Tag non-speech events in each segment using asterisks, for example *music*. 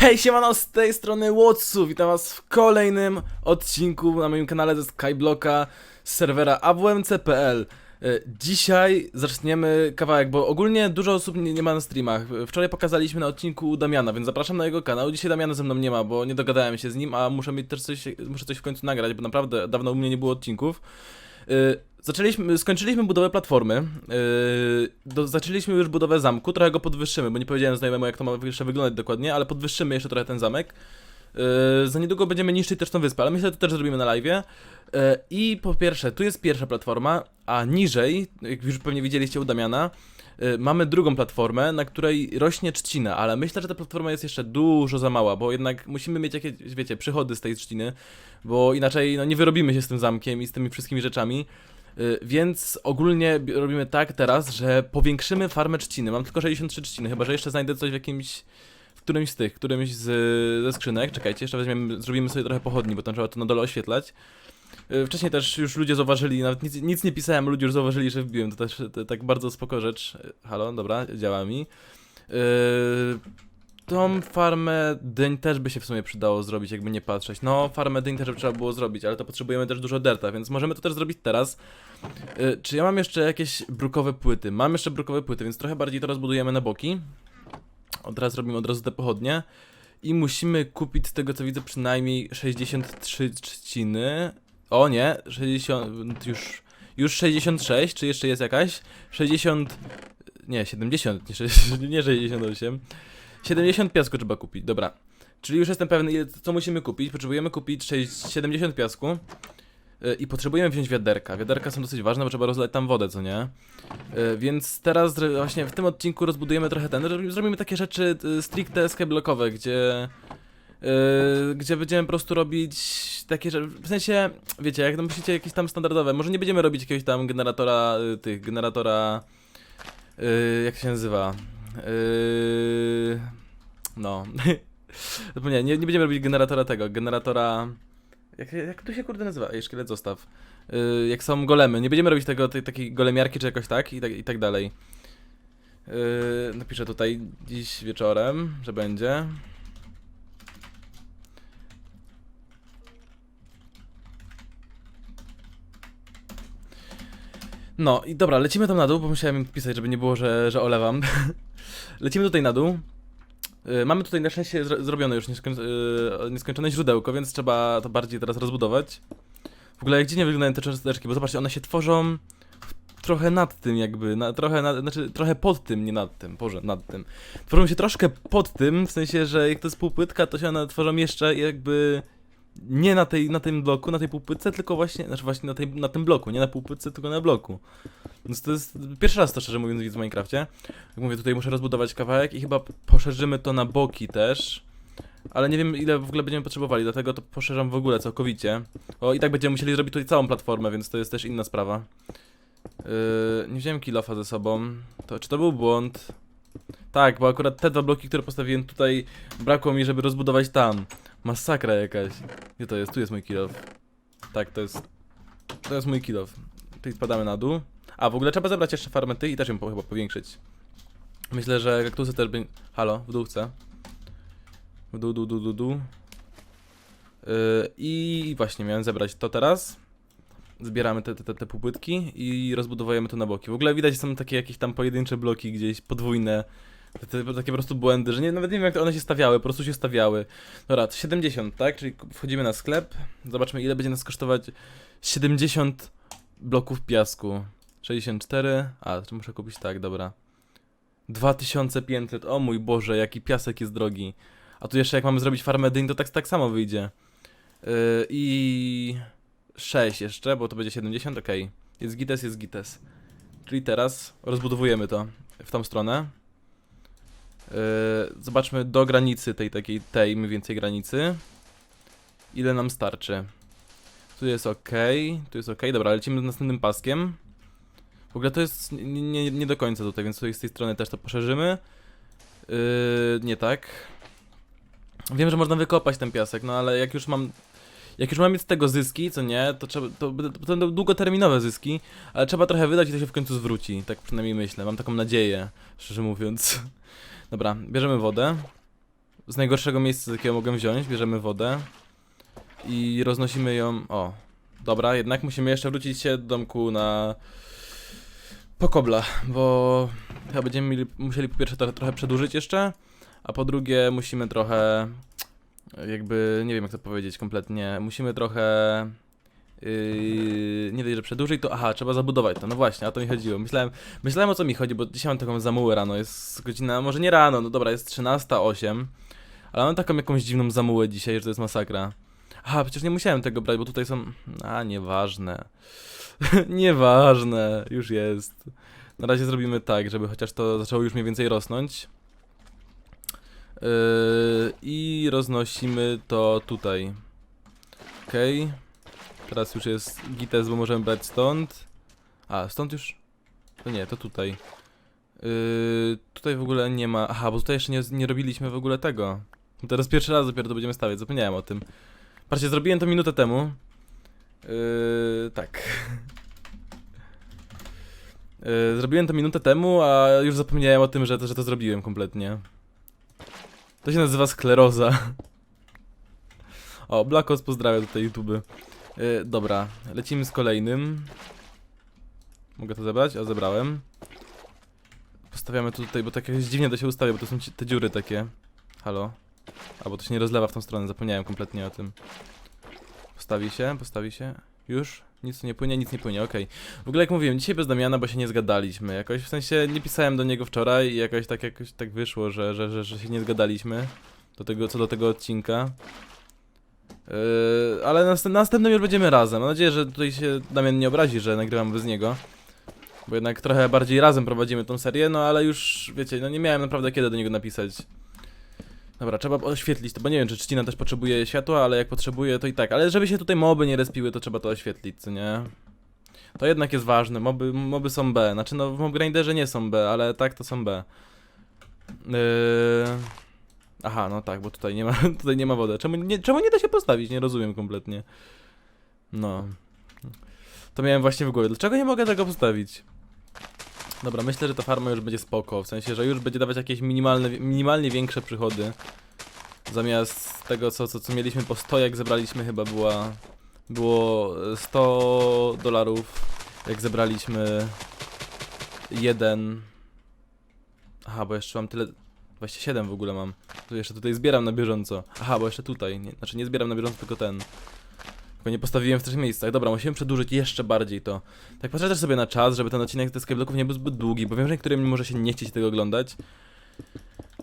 Hej, siemano, z tej strony Watsu, witam was w kolejnym odcinku na moim kanale ze Skyblocka z serwera awmc.pl E, Dzisiaj zaczniemy kawałek, bo ogólnie dużo osób nie, nie ma na streamach. Wczoraj pokazaliśmy na odcinku Damiana, więc zapraszam na jego kanał. Dzisiaj Damiana ze mną nie ma, bo nie dogadałem się z nim, a muszę mieć też coś, muszę coś w końcu nagrać, bo naprawdę dawno u mnie nie było odcinków. Zaczęliśmy, skończyliśmy budowę platformy. y, Do, zaczęliśmy już budowę zamku. Trochę go podwyższymy, bo nie powiedziałem znajomemu, jak to ma jeszcze wyglądać dokładnie, ale podwyższymy jeszcze trochę ten zamek. Y, Za niedługo będziemy niszczyć też tą wyspę, ale myślę, że to też zrobimy na live. I po pierwsze, tu jest pierwsza platforma, a niżej, jak już pewnie widzieliście u Damiana, y, mamy drugą platformę, na której rośnie trzcina, ale myślę, że ta platforma jest jeszcze dużo za mała, bo jednak musimy mieć jakieś, wiecie, przychody z tej trzciny, bo inaczej no, nie wyrobimy się z tym zamkiem i z tymi wszystkimi rzeczami. Y, Więc ogólnie bi- robimy tak teraz, że powiększymy farmę trzciny. Mam tylko 63 trzciny, chyba że jeszcze znajdę coś w jakimś. W którymś z tych, którymś z, ze skrzynek. Czekajcie, jeszcze weźmiemy, zrobimy sobie trochę pochodni, bo tam trzeba to na dole oświetlać. Y, Wcześniej też już ludzie zauważyli, nawet nic, nic nie pisałem, ludzie już zauważyli, że wbiłem. To też to, tak bardzo spoko rzecz. Y, Halo, dobra, działa mi. Yy, tą farmę dyń też by się w sumie przydało zrobić, jakby nie patrzeć. No, farmę dyń też by trzeba było zrobić, ale to potrzebujemy też dużo derta, więc możemy to też zrobić teraz. Yy, czy ja mam jeszcze jakieś brukowe płyty? Mam jeszcze brukowe płyty, więc trochę bardziej to rozbudujemy na boki. Od teraz robimy od razu te pochodnie. I musimy kupić z tego co widzę przynajmniej 63 trzciny. O nie, 60 już już 66, czy jeszcze jest jakaś? 60 nie, 70, nie, 60, nie 68. 70 piasku trzeba kupić, dobra. Czyli już jestem pewny, co musimy kupić. Potrzebujemy kupić 6, 70 piasku. y, I potrzebujemy wziąć wiaderka. Wiaderka są dosyć ważne, bo trzeba rozlać tam wodę, co nie? Y, Więc teraz właśnie w tym odcinku rozbudujemy trochę ten. zrobi- Zrobimy takie rzeczy y, stricte skyblockowe, gdzie. gdzie będziemy po prostu robić takie rzeczy. W sensie, wiecie, jak myślicie jakieś tam standardowe. Może nie będziemy robić jakiegoś tam generatora, tych, generatora. jak się nazywa? Yy... No. *laughs* Nie, nie będziemy robić generatora tego, generatora... Jak, jak to się kurde nazywa? Ej, szkielet zostaw. Yy, jak są golemy, nie będziemy robić tego, tej, takiej golemiarki czy jakoś tak i tak, i tak dalej. Yy, napiszę tutaj dziś wieczorem, że będzie. No i dobra, lecimy tam na dół, bo musiałem pisać, żeby nie było, że, że olewam. *laughs* lecimy tutaj na dół. Y, Mamy tutaj na szczęście zro zrobione już y, nieskończone źródełko, więc trzeba to bardziej teraz rozbudować. W ogóle jak dziwnie wyglądają te cząsteczki, bo zobaczcie, one się tworzą trochę nad tym jakby, na, trochę, na, znaczy trochę pod tym, nie nad tym, boże, nad tym. Tworzą się troszkę pod tym, w sensie, że jak to jest półpłytka, to się one tworzą jeszcze jakby nie na, tej, na tym bloku, na tej półpłytce, tylko właśnie, znaczy właśnie na, tej, na tym bloku, nie na półpłytce, tylko na bloku. Więc to jest pierwszy raz to szczerze mówiąc w Minecrafcie. Jak mówię, tutaj muszę rozbudować kawałek i chyba poszerzymy to na boki też. Ale nie wiem ile w ogóle będziemy potrzebowali, dlatego to poszerzam w ogóle całkowicie. O i tak będziemy musieli zrobić tutaj całą platformę, więc to jest też inna sprawa. Yy, nie wziąłem kilofa ze sobą. To, czy to był błąd? Tak, bo akurat te dwa bloki, które postawiłem tutaj, brakło mi, żeby rozbudować tam. Masakra jakaś. Gdzie to jest? Tu jest mój kilof. Tak, to jest. To jest mój kilof. Tutaj spadamy na dół. A w ogóle trzeba zebrać jeszcze farmę tych i też ją chyba powiększyć. Myślę, że kaktusy też by... Halo, w dół chcę. W dół, dół, dół, dół, dół. Yy, I właśnie miałem zebrać to teraz. Zbieramy te, te, te, półpłytki i rozbudowujemy to na boki. W ogóle widać są takie jakieś tam pojedyncze bloki gdzieś, podwójne. Te, te, takie po prostu błędy, że nie, nawet nie wiem jak one się stawiały, po prostu się stawiały. Dobra, to 70, tak? Czyli wchodzimy na sklep. Zobaczmy ile będzie nas kosztować 70 bloków piasku. 64. A, to muszę kupić tak, dobra. 2500. O mój Boże, jaki piasek jest drogi. A tu jeszcze jak mamy zrobić farmę dyń, to tak, tak samo wyjdzie. Yy, I 6 jeszcze, bo to będzie 70, ok. Jest gites, jest gites. Czyli teraz rozbudowujemy to w tą stronę. Yy, zobaczmy do granicy tej takiej, tej mniej więcej granicy. Ile nam starczy. Tu jest ok, tu jest ok, dobra, lecimy następnym paskiem. W ogóle to jest nie, nie, nie do końca tutaj, więc tutaj z tej strony też to poszerzymy. Yy, nie tak. Wiem, że można wykopać ten piasek, no ale jak już mam. Jak już mam mieć z tego zyski, co nie, to trzeba. To, to będą długoterminowe zyski, ale trzeba trochę wydać i to się w końcu zwróci. Tak przynajmniej myślę. Mam taką nadzieję, szczerze mówiąc. Dobra, bierzemy wodę. z najgorszego miejsca, z jakiego mogłem wziąć. Bierzemy wodę i roznosimy ją. O, dobra, jednak musimy jeszcze wrócić się do domku na. po kobla, bo chyba będziemy mieli, musieli po pierwsze trochę przedłużyć jeszcze, a po drugie musimy trochę. jakby. nie wiem jak to powiedzieć kompletnie. Musimy trochę. Yy, nie dość, że przedłużyć, to aha, trzeba zabudować to. No właśnie, o to mi chodziło. Myślałem, myślałem o co mi chodzi, bo dzisiaj mam taką zamułę rano. Jest godzina, może nie rano, no dobra, jest 13.08, ale mam taką jakąś dziwną zamułę dzisiaj, że to jest masakra. Aha, przecież nie musiałem tego brać, bo tutaj są. A, nieważne. *laughs* nieważne, już jest. Na razie zrobimy tak, żeby chociaż to zaczęło już mniej więcej rosnąć. Yy, I roznosimy to tutaj. Okej. Teraz już jest gites, bo możemy brać stąd. A, stąd już? To nie, to tutaj. Yy, tutaj w ogóle nie ma. Aha, bo tutaj jeszcze nie, nie robiliśmy w ogóle tego. Teraz pierwszy raz dopiero to będziemy stawiać, zapomniałem o tym. Patrzcie, zrobiłem to minutę temu. Yy, tak. *laughs* Yy, zrobiłem to minutę temu, a już zapomniałem o tym, że to, że to zrobiłem kompletnie. To się nazywa skleroza. *laughs* O, Blackos pozdrawia tutaj YouTube. Yy, dobra, lecimy z kolejnym. Mogę to zebrać? O, zebrałem. Postawiamy to tutaj, bo tak jakoś dziwnie to się ustawia, bo to są te dziury takie. Halo? Albo to się nie rozlewa w tą stronę, zapomniałem kompletnie o tym. Postawi się, postawi się. Już? Nic nie płynie, nic nie płynie, okej. W ogóle jak mówiłem, dzisiaj bez Damiana, bo się nie zgadaliśmy. Jakoś w sensie nie pisałem do niego wczoraj i jakoś tak jakoś tak wyszło, że, że, że, że się nie zgadaliśmy do tego, co do tego odcinka. Yy, ale nast następnym już będziemy razem. Mam nadzieję, że tutaj się Damian nie obrazi, że nagrywam bez niego. Bo jednak trochę bardziej razem prowadzimy tą serię, no ale już, wiecie, no nie miałem naprawdę kiedy do niego napisać. Dobra, trzeba oświetlić to, bo nie wiem, czy trzcina też potrzebuje światła, ale jak potrzebuje, to i tak. Ale żeby się tutaj moby nie respiły, to trzeba to oświetlić, co nie? To jednak jest ważne, moby, moby są B. Znaczy, no w Mob Grinderze nie są B, ale tak to są B. Yy... Aha, no tak, bo tutaj nie ma, *laughs* tutaj nie ma wody. Czemu nie, czemu nie da się postawić? Nie rozumiem kompletnie. No. To miałem właśnie w głowie. Dlaczego nie mogę tego postawić? Dobra, myślę, że ta farma już będzie spoko, w sensie, że już będzie dawać jakieś minimalne, minimalnie większe przychody. Zamiast tego, co, co, co mieliśmy po 100, jak zebraliśmy chyba była... Było 100 dolarów, jak zebraliśmy jeden... Aha, bo jeszcze mam tyle... 27 w ogóle mam. To jeszcze tutaj zbieram na bieżąco. Aha, bo jeszcze tutaj. Nie, znaczy nie zbieram na bieżąco, tylko ten. Tylko nie postawiłem w tych miejscach. Dobra, musimy przedłużyć jeszcze bardziej to. Tak patrzę też sobie na czas, żeby ten odcinek z Skyblocków nie był zbyt długi, bo wiem, że niektórym może się nie chcieć tego oglądać.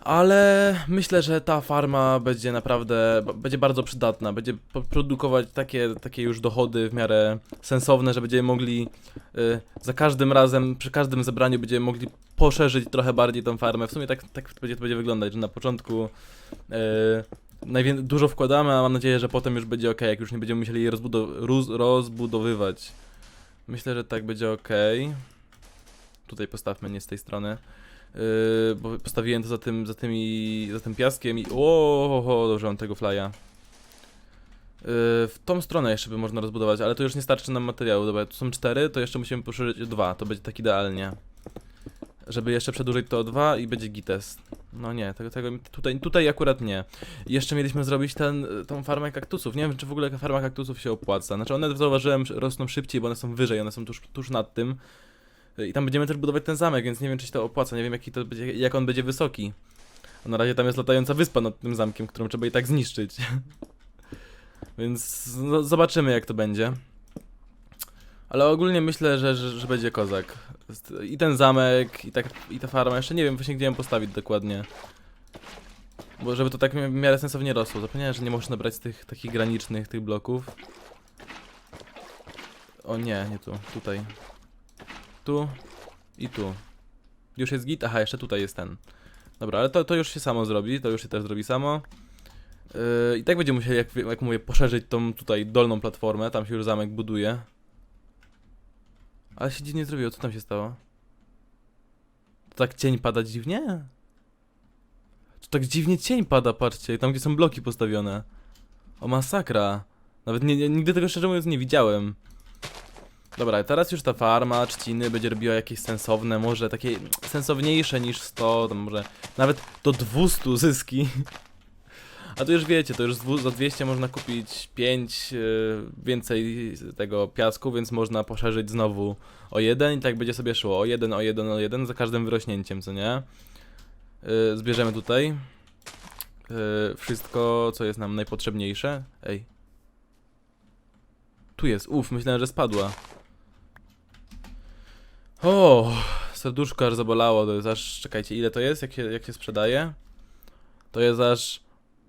Ale myślę, że ta farma będzie naprawdę, będzie bardzo przydatna, będzie produkować takie, takie już dochody w miarę sensowne, że będziemy mogli y, za każdym razem, przy każdym zebraniu będziemy mogli poszerzyć trochę bardziej tą farmę. W sumie tak, tak będzie to będzie wyglądać, że na początku y, dużo wkładamy, a mam nadzieję, że potem już będzie ok, jak już nie będziemy musieli jej rozbudow- roz- rozbudowywać. Myślę, że tak będzie ok. Tutaj postawmy nie z tej strony. Yy, bo postawiłem to za tym, za tymi, za tym piaskiem i o, dobrze mam tego flya. Yy, w tą stronę jeszcze by można rozbudować, ale to już nie starczy nam materiału. Dobra, tu są cztery, to jeszcze musimy poszerzyć o dwa, to będzie tak idealnie. Żeby jeszcze przedłużyć to o dwa i będzie gites. No nie, tego, tego tutaj, tutaj akurat nie. Jeszcze mieliśmy zrobić ten, tą farmę kaktusów. Nie wiem, czy w ogóle farma kaktusów się opłaca. Znaczy one zauważyłem, rosną szybciej, bo one są wyżej, one są tuż, tuż nad tym. I tam będziemy też budować ten zamek, więc nie wiem, czy się to opłaca. Nie wiem, jaki to będzie, jak on będzie wysoki. A na razie tam jest latająca wyspa nad tym zamkiem, którą trzeba i tak zniszczyć. *laughs* więc no, zobaczymy, jak to będzie. Ale ogólnie myślę, że, że, że będzie kozak. I ten zamek, i, tak, i ta farma. Jeszcze nie wiem właśnie, gdzie ją postawić dokładnie. Bo żeby to tak w miarę sensownie rosło. Zapomniałem, że nie można brać tych takich granicznych, tych bloków. O nie, nie tu, tutaj. Tu i tu. Już jest git? Aha, jeszcze tutaj jest ten. Dobra, ale to, to już się samo zrobi, to już się też zrobi samo. Yy, I tak będziemy musieli, jak, jak mówię, poszerzyć tą tutaj dolną platformę, tam się już zamek buduje. Ale się dziwnie zrobiło, co tam się stało? To tak cień pada dziwnie? To tak dziwnie cień pada, patrzcie, tam gdzie są bloki postawione. O masakra. Nawet nie, nie, nigdy tego szczerze mówiąc nie widziałem. Dobra, teraz już ta farma trzciny będzie robiła jakieś sensowne, może takie sensowniejsze niż 100, tam może nawet do 200 zyski. A to już wiecie, to już za 200 można kupić 5 więcej tego piasku, więc można poszerzyć znowu o jeden i tak będzie sobie szło. O jeden, o jeden, o jeden za każdym wyrośnięciem, co nie? Y, zbierzemy tutaj y, wszystko, co jest nam najpotrzebniejsze. Ej. Tu jest, uff, myślałem, że spadła. O, serduszko aż zabolało, to jest aż, czekajcie, ile to jest, jak się, jak się sprzedaje? To jest aż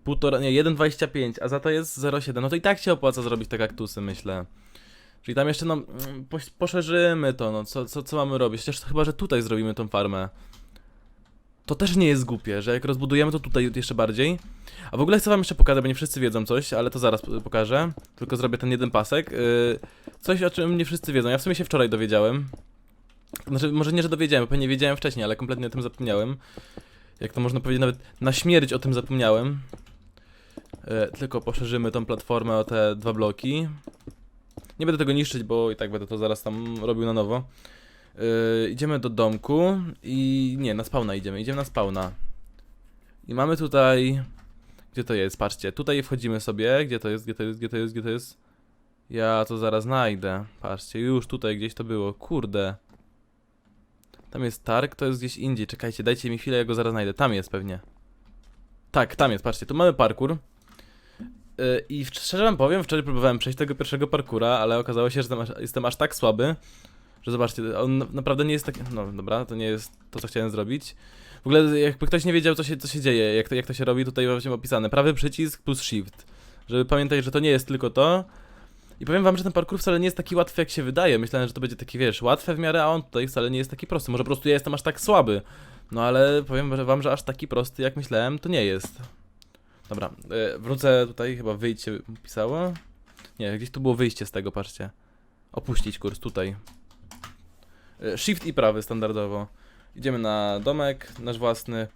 półtora, nie, 1,25, a za to jest 0,7, no to i tak się opłaca zrobić te kaktusy, myślę. Czyli tam jeszcze, no, mm, poszerzymy to, no, co, co, co mamy robić? Chociaż chyba, że tutaj zrobimy tą farmę. To też nie jest głupie, że jak rozbudujemy to tutaj jeszcze bardziej. A w ogóle chcę wam jeszcze pokazać, bo nie wszyscy wiedzą coś, ale to zaraz pokażę. Tylko zrobię ten jeden pasek. Yy, coś, o czym nie wszyscy wiedzą. Ja w sumie się wczoraj dowiedziałem. Znaczy, może nie, że dowiedziałem, bo pewnie wiedziałem wcześniej, ale kompletnie o tym zapomniałem. Jak to można powiedzieć, nawet na śmierć o tym zapomniałem. E, tylko poszerzymy tą platformę o te dwa bloki. Nie będę tego niszczyć, bo i tak będę to zaraz tam robił na nowo. E, idziemy do domku i nie, na spawna idziemy, idziemy na spawna. I mamy tutaj... Gdzie to jest? Patrzcie, tutaj wchodzimy sobie. Gdzie to jest? Gdzie to jest? Gdzie to jest? Gdzie to jest? Ja to zaraz znajdę. Patrzcie, już tutaj gdzieś to było. Kurde. Tam jest targ, to jest gdzieś indziej. Czekajcie, dajcie mi chwilę, ja go zaraz znajdę. Tam jest pewnie. Tak, tam jest, patrzcie, tu mamy parkour. Yy, I szczerze wam powiem, wczoraj próbowałem przejść tego pierwszego parkura, ale okazało się, że aż, jestem aż tak słaby, że zobaczcie, on na- naprawdę nie jest taki. No dobra, to nie jest to, co chciałem zrobić. W ogóle, jakby ktoś nie wiedział, co się, co się dzieje, jak to, jak to się robi, tutaj właśnie opisane. Prawy przycisk plus shift. Żeby pamiętać, że to nie jest tylko to. I powiem wam, że ten parkour wcale nie jest taki łatwy, jak się wydaje. Myślałem, że to będzie taki, wiesz, łatwe w miarę, a on tutaj wcale nie jest taki prosty. Może po prostu ja jestem aż tak słaby. No ale powiem wam, że aż taki prosty, jak myślałem, to nie jest. Dobra, e, wrócę tutaj, chyba wyjście pisało. Nie, gdzieś tu było wyjście z tego, patrzcie. Opuścić kurs, tutaj. E, Shift i prawy standardowo. Idziemy na domek, nasz własny.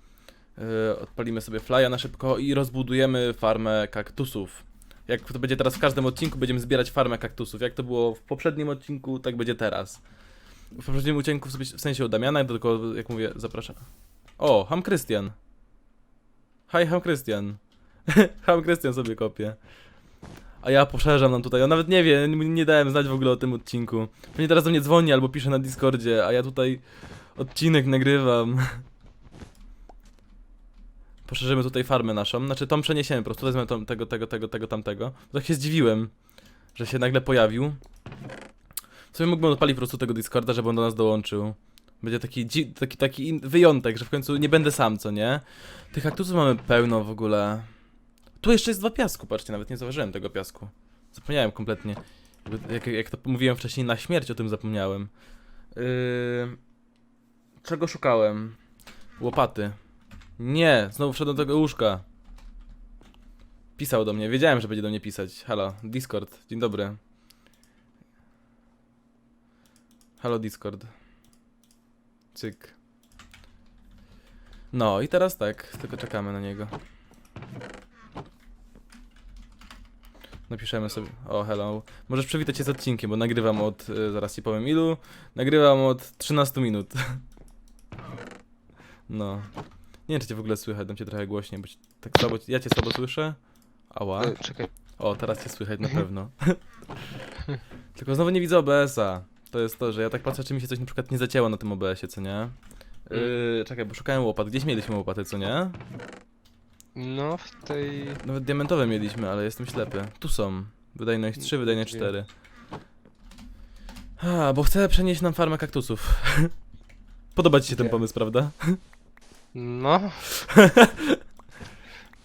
E, Odpalimy sobie flya na szybko i rozbudujemy farmę kaktusów. Jak to będzie teraz w każdym odcinku, będziemy zbierać farmę kaktusów. Jak to było w poprzednim odcinku, tak będzie teraz. W poprzednim odcinku, w sensie u Damiana, tylko jak mówię, zapraszam. O, Ham Krystian. Hi, Ham Krystian. *laughs* Ham Krystian sobie kopie. A ja poszerzam nam tutaj. On nawet nie wie, nie, nie dałem znać w ogóle o tym odcinku. Pewnie teraz do mnie dzwoni albo pisze na Discordzie, a ja tutaj odcinek nagrywam. *laughs* Poszerzymy tutaj farmę naszą. Znaczy, tą przeniesiemy po prostu. Wezmę tą, tego, tego, tego, tego, tamtego. Tak się zdziwiłem, że się nagle pojawił. W sumie mógłbym odpalić po prostu tego Discorda, żeby on do nas dołączył. Będzie taki, taki, taki wyjątek, że w końcu nie będę sam, co nie? Tych kaktusów mamy pełno w ogóle. Tu jeszcze jest dwa piasku, patrzcie, nawet nie zauważyłem tego piasku. Zapomniałem kompletnie. Jak, jak to mówiłem wcześniej, na śmierć o tym zapomniałem. Yy... Czego szukałem? Łopaty. Nie, znowu wszedłem do tego łóżka. Pisał do mnie, wiedziałem, że będzie do mnie pisać. Halo, Discord, dzień dobry. Halo Discord. Cyk. No i teraz tak, tylko czekamy na niego. Napiszemy sobie. O, hello. Możesz przywitać się z odcinkiem, bo nagrywam od. y, zaraz ci powiem ilu. Nagrywam od 13 minut. *laughs* No. Nie wiem, czy cię w ogóle słychać, dam cię trochę głośniej, bo ci- tak słabo. Ja cię słabo słyszę. Ała. E, czekaj. O, teraz cię słychać na pewno. *laughs* Tylko znowu nie widzę OBS-a. To jest to, że ja tak patrzę, czy mi się coś na przykład nie zacięło na tym OBS-ie, co nie? Yy, czekaj, bo szukałem łopat. Gdzieś mieliśmy łopaty, co nie? No, w tej... Nawet diamentowe mieliśmy, ale jestem ślepy. Tu są. Wydajność 3, wydajność Dwie. 4. A, bo chcę przenieść nam farmę kaktusów. *laughs* Podoba ci się ten pomysł, prawda? *laughs* No. *laughs*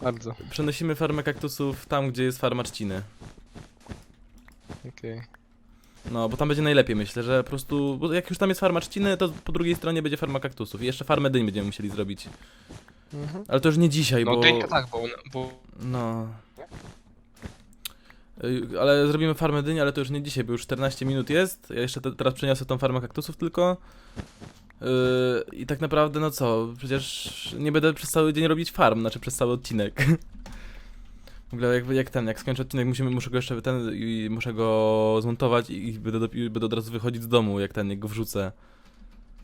Bardzo. Przenosimy farmę kaktusów tam, gdzie jest farma trzciny. Okej. No, bo tam będzie najlepiej, myślę, że po prostu, bo jak już tam jest farma trzciny, to po drugiej stronie będzie farma kaktusów. I jeszcze farmę dyń będziemy musieli zrobić. Mhm. Ale to już nie dzisiaj, No, bo... dyńka tak, bo, bo... No. Ej, Ale zrobimy farmę dyni, ale to już nie dzisiaj, bo już 14 minut jest. Ja jeszcze te, teraz przeniosę tą farmę kaktusów tylko. Yy, I tak naprawdę, no co, przecież nie będę przez cały dzień robić farm, znaczy przez cały odcinek. W ogóle jak, jak ten, jak skończę odcinek, musimy, muszę go jeszcze ten, i muszę go zmontować i, i będę, do, i będę od razu wychodzić z domu, jak ten, jak go wrzucę.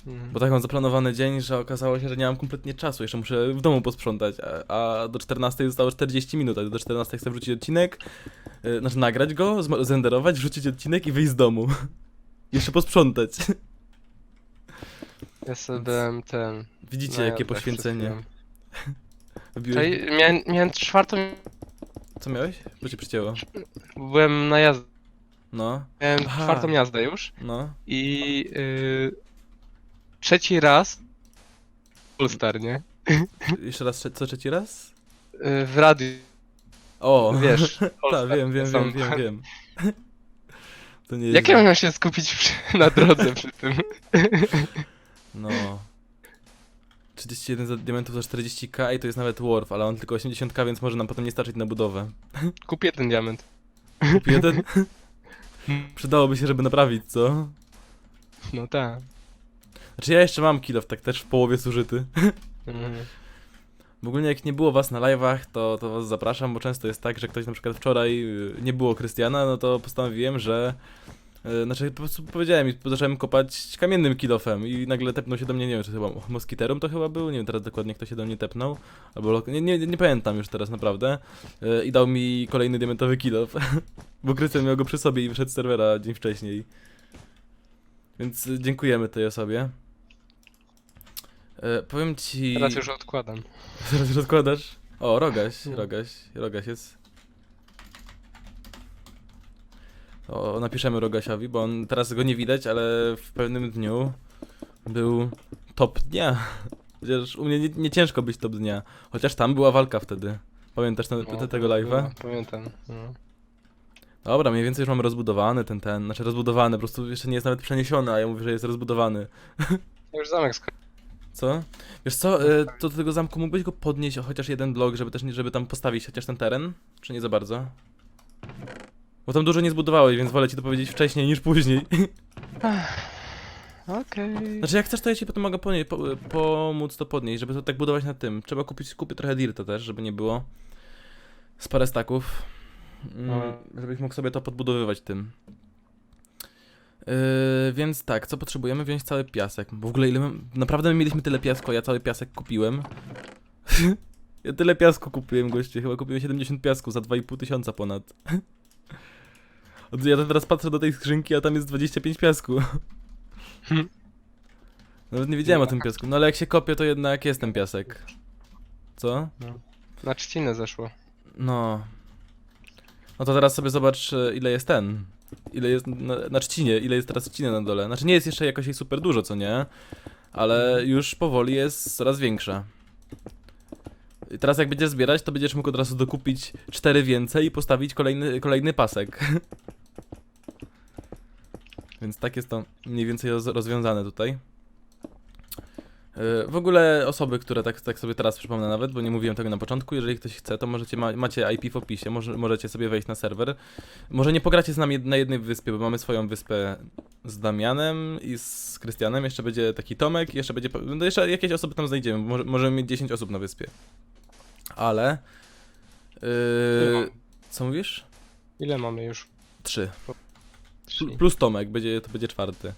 Mhm. Bo tak mam zaplanowany dzień, że okazało się, że nie mam kompletnie czasu. Jeszcze muszę w domu posprzątać, a, a do 14 zostało 40 minut, a do 14 chcę wrzucić odcinek, yy, znaczy nagrać go, zenderować, wrzucić odcinek i wyjść z domu. *laughs* Jeszcze posprzątać. Ja sobie dałem ten... Widzicie, jakie ja poświęcenie. *laughs* Wbiłeś... Miałem, miałem czwartą... Co miałeś? Bo cię przycięło. Byłem na jazdę. No, Miałem Aha. czwartą jazdę już. no. I... Yy, trzeci raz... Polestar, nie? *laughs* Jeszcze raz, trze- co trzeci raz? Yy, w radiu, O, wiesz. *laughs* tak, wiem, wiem, są- wiem, wiem, wiem. To nie jest. Jak ja mam się skupić przy, na drodze przy tym? No. 31 za diamentów za 40k i to jest nawet Worf, ale on tylko 80k, więc może nam potem nie starczyć na budowę. *laughs* Kupię ten diament. Kup jeden? *laughs* Przydałoby się, żeby naprawić, co? No tak. Znaczy ja jeszcze mam kilof, tak też w połowie zużyty. *laughs* Mhm. W ogóle jak nie było was na live'ach, to, to was zapraszam, bo często jest tak, że ktoś na przykład wczoraj y, nie było Krystiana, no to postanowiłem, że znaczy po prostu powiedziałem i zacząłem kopać kamiennym kilofem i nagle tepnął się do mnie, nie wiem, czy chyba moskiterem to chyba był, nie wiem teraz dokładnie kto się do mnie tepnął, albo nie, nie, nie pamiętam już teraz naprawdę y, i dał mi kolejny diamentowy kilof, *laughs* bo Krystian miał go przy sobie i wyszedł z serwera dzień wcześniej. Więc y, dziękujemy tej osobie. Y, powiem ci... Teraz już odkładam. *laughs* Zaraz rozkładasz? O, rogaś, rogaś, rogaś jest. O, napiszemy rogasiowi, bo on teraz go nie widać, ale w pewnym dniu był top dnia. *laughs* Chociaż u mnie nie, nie ciężko być top dnia. Chociaż tam była walka wtedy. Pamiętasz ten, No, te, tego no, live'a? no, Pamiętam. No. Dobra, mniej więcej już mamy rozbudowany ten, ten, znaczy rozbudowany, po prostu jeszcze nie jest nawet przeniesiony, a ja mówię, że jest rozbudowany. Ja *laughs* już zamek skończył. Co? Wiesz co, e, to do tego zamku mógłbyś go podnieść o chociaż jeden blok, żeby też nie, żeby tam postawić chociaż ten teren? Czy nie za bardzo? Bo tam dużo nie zbudowałeś, więc wolę ci to powiedzieć wcześniej niż później. Okej. Znaczy jak chcesz, to ja ci potem mogę ponie- po, pomóc to podnieść, żeby to tak budować na tym. Trzeba kupić, kupię trochę dirta też, żeby nie było. Z parę staków. Mm, No. żebyś mógł sobie to podbudowywać tym. Yy, więc tak, co potrzebujemy? Wziąć cały piasek. Bo w ogóle ile my, naprawdę my mieliśmy tyle piasku, a ja cały piasek kupiłem. *laughs* ja tyle piasku kupiłem, goście. Chyba kupiłem 70 piasku za 2,5 tysiąca ponad. Ja teraz patrzę do tej skrzynki, a tam jest 25 piasku. *laughs* Nawet nie wiedziałem o tym piasku. No ale jak się kopie, to jednak jest ten piasek. Co? Na trzcinę zeszło. No. No to teraz sobie zobacz, e, ile jest ten. Ile jest na, na trzcinie, ile jest teraz trzciny na dole. Znaczy nie jest jeszcze jakoś jej super dużo, co nie? Ale już powoli jest coraz większa. I teraz jak będziesz zbierać, to będziesz mógł od razu dokupić cztery więcej i postawić kolejny, kolejny pasek. *laughs* Więc tak jest to mniej więcej roz, rozwiązane tutaj. Yy, W ogóle osoby, które tak, tak sobie teraz przypomnę nawet, bo nie mówiłem tego na początku, jeżeli ktoś chce, to możecie ma, macie IP w opisie, może, możecie sobie wejść na serwer. Może nie pogracie z nami na jednej wyspie, bo mamy swoją wyspę z Damianem i z Krystianem, jeszcze będzie taki Tomek, jeszcze będzie, no jeszcze jakieś osoby tam znajdziemy, może, możemy mieć 10 osób na wyspie. Ale... Yy, co mówisz? Ile mamy już? 3. Trzy. Plus Tomek, będzie, to będzie czwarty.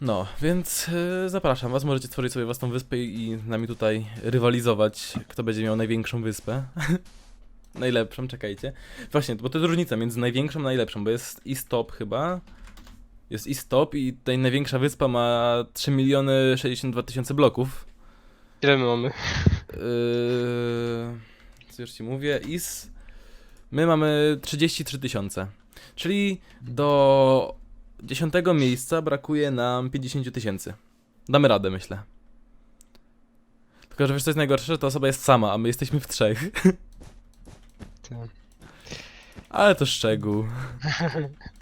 No, więc y, zapraszam was, możecie stworzyć sobie własną wyspę i i z nami tutaj rywalizować, kto będzie miał największą wyspę. *laughs* Najlepszą, czekajcie. Właśnie, bo to jest różnica między największą a najlepszą, bo jest Istop chyba. Jest Istop i tutaj największa wyspa ma 3 miliony 62 tysiące bloków. Ile my mamy? Yy, co już ci mówię, is. My mamy 33 tysiące. Czyli do 10 miejsca brakuje nam 50 tysięcy. Damy radę, myślę. Tylko, że wiesz, co jest najgorsze, że ta osoba jest sama, a my jesteśmy w trzech. Ty. Ale to szczegół. *laughs*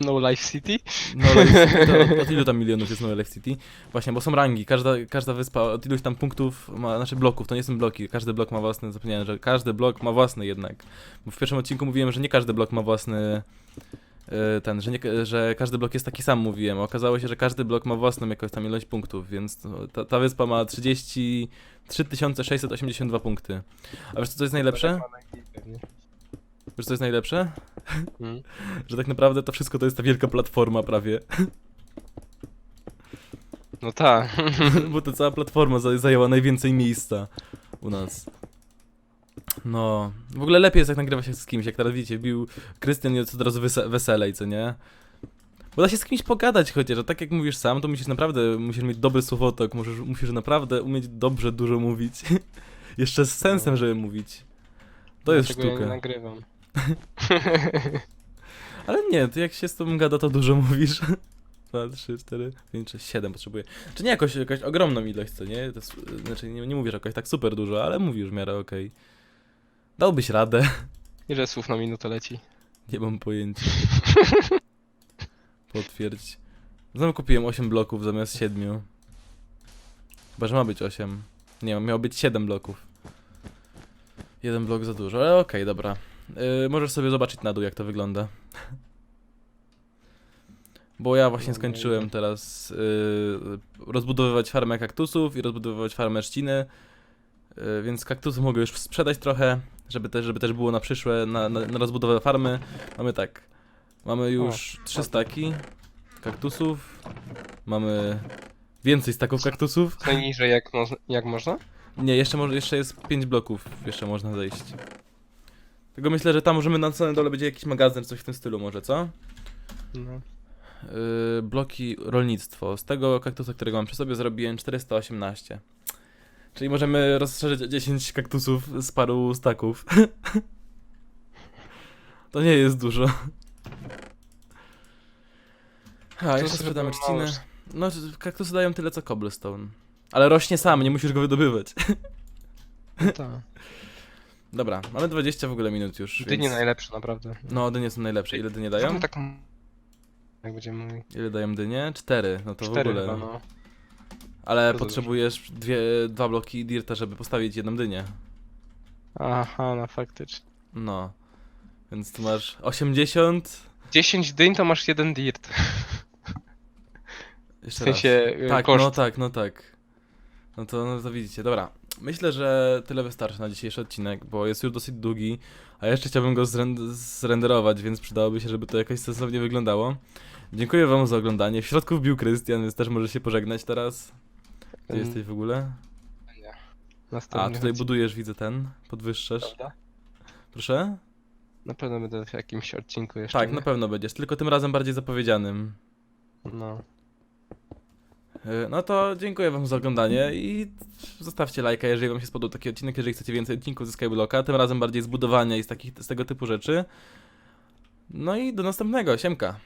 No Life City? No, Life City, to od, *laughs* od ilu tam milionów jest No Life City? Właśnie, bo są rangi, każda, każda wyspa od iluś tam punktów ma, znaczy bloków, to nie są bloki, każdy blok ma własny, zapomniałem, że każdy blok ma własny jednak. Bo w pierwszym odcinku mówiłem, że nie każdy blok ma własny yy, ten, że, nie, że każdy blok jest taki sam, mówiłem. Okazało się, że każdy blok ma własną jakąś tam ilość punktów, więc ta, ta wyspa ma 33 682 punkty. A wiesz co to jest najlepsze? Wiesz co jest najlepsze? Hmm. *laughs* Że tak naprawdę to wszystko to jest ta wielka platforma prawie. *laughs* No tak. *laughs* Bo to cała platforma za- zajęła najwięcej miejsca u nas. No, w ogóle lepiej jest jak nagrywa się z kimś, jak teraz widzicie, bił Krystian i od razu wese weselej, co nie? Bo da się z kimś pogadać chociaż, a tak jak mówisz sam, to musisz naprawdę, musisz mieć dobry słowotok, musisz, musisz naprawdę umieć dobrze dużo mówić. Jeszcze z sensem, żeby mówić. To jest Dlatego Ja nie sztuka. nagrywam. *laughs* Ale nie, ty jak się z tobą gada, to dużo mówisz. 2, 3, 4, 5, 6, 7 potrzebuję. Czy nie jakoś, jakaś ogromną ilość, co nie? To, jest- znaczy nie, nie mówisz jakoś tak super dużo, ale mówisz w miarę okej. Dałbyś radę. Ile słów na minutę leci? Nie mam pojęcia. *laughs* Potwierdź. Znowu kupiłem 8 bloków zamiast 7. Chyba, że ma być 8. Nie, miało być 7 bloków. Jeden blok za dużo, ale okej, dobra. Yy, możesz sobie zobaczyć na dół, jak to wygląda. Bo ja właśnie skończyłem teraz yy, rozbudowywać farmę kaktusów i rozbudowywać farmę trzciny. Yy, więc kaktusów mogę już sprzedać trochę, żeby też, żeby też było na przyszłe, na, na, na rozbudowę farmy. Mamy tak, mamy już trzy staki kaktusów, mamy więcej staków kaktusów. Najniżej jak, mo jak można? Nie, jeszcze, może, jeszcze jest 5 bloków, jeszcze można zejść. Tego myślę, że tam możemy na samym dole będzie jakiś magazyn, coś w tym stylu może, co? No. Yy, bloki rolnictwo. Z tego kaktusa, którego mam przy sobie, zrobiłem 418. Czyli możemy rozszerzyć o 10 kaktusów z paru staków. *laughs* to nie jest dużo. A, jeszcze mało trzcinę. No, kaktusy dają tyle co cobblestone. Ale rośnie sam, nie musisz go wydobywać. no tak. *laughs* Dobra, mamy 20 w ogóle minut już. Dynie więc... najlepsze, naprawdę. No, dynie są najlepsze. Ile dynie dają? Zróbmy taką... Jak będziemy mówili. Ile dają dynie? Cztery, no to w Cztery ogóle. chyba, no. Ale Bardzo potrzebujesz dwie, dwa bloki dirta, żeby postawić jedną dynię. Aha, no faktycznie. No. Więc tu masz 80. 10 dyń to masz jeden dirt. *laughs* W Jeszcze sensie raz. y, Tak, koszt. no tak, no tak. No to, no to widzicie, dobra. Myślę, że tyle wystarczy na dzisiejszy odcinek, bo jest już dosyć długi, a jeszcze chciałbym go zren- zrenderować, więc przydałoby się, żeby to jakoś sensownie wyglądało. Dziękuję wam za oglądanie. W środku wbił Krystian, więc też może się pożegnać teraz. Gdzie Mm, jesteś w ogóle? A, Następny tutaj odcinek, budujesz, widzę ten, podwyższasz. prawda? Proszę? Na pewno będę w jakimś odcinku jeszcze. Tak, nie? na pewno będziesz, tylko tym razem bardziej zapowiedzianym. No. Yy, No to dziękuję wam za oglądanie i zostawcie lajka, jeżeli wam się spodobał taki odcinek, jeżeli chcecie więcej odcinków ze Skyblocka, tym razem bardziej zbudowania i z, takich, z tego typu rzeczy. No i do następnego, siemka.